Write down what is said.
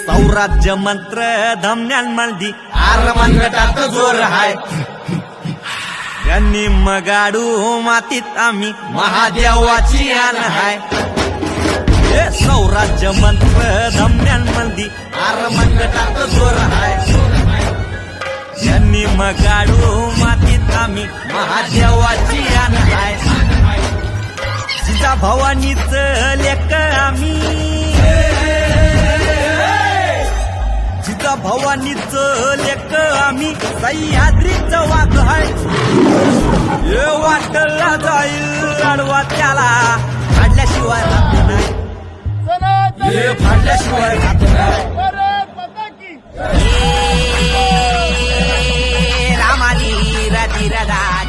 सौराज्य मंत्र धमन्यान मळदी आर मनगटात जोर हाय. त्यांनी मगाडू मातीत आम्ही महादेवाची आन हाय. हे सौराज्य मंत्र धमन्यान मळदी आर मनगटात जोर हाय. त्यांनी मगाडू मातीत आम्ही महादेवाची आन हाय. जिजा भवानीच लेख आम्ही भवानीच लेक आम्ही. सह्याद्रीच वाघ हाय. ये वाटला जाईल अडवा त्याला. फाडल्याशिवाय राहत नाही. फाडल्याशिवाय राहत नाही. रामानी राधी राधा